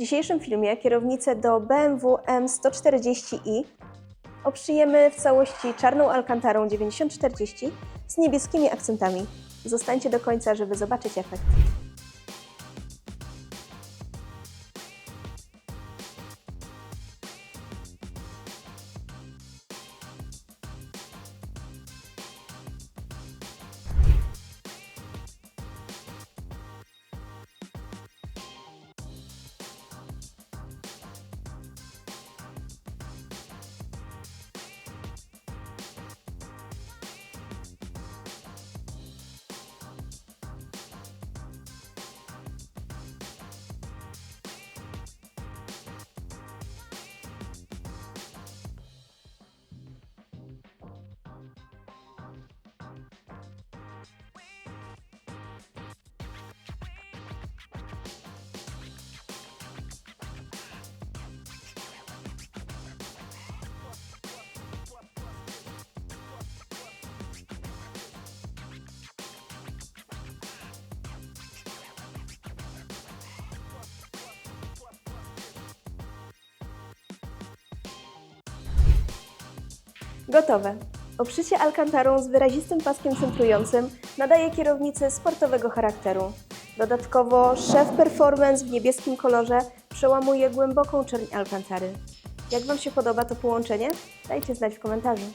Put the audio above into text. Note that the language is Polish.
dzisiejszym filmie kierownicę do BMW M140i obszyjemy w całości czarną alkantarą 9040 z niebieskimi akcentami. Zostańcie do końca, żeby zobaczyć efekt. Gotowe. Obszycie alkantarą z wyrazistym paskiem centrującym nadaje kierownicy sportowego charakteru. Dodatkowo szef performance w niebieskim kolorze przełamuje głęboką czerń alkantary. Jak Wam się podoba to połączenie? Dajcie znać w komentarzu.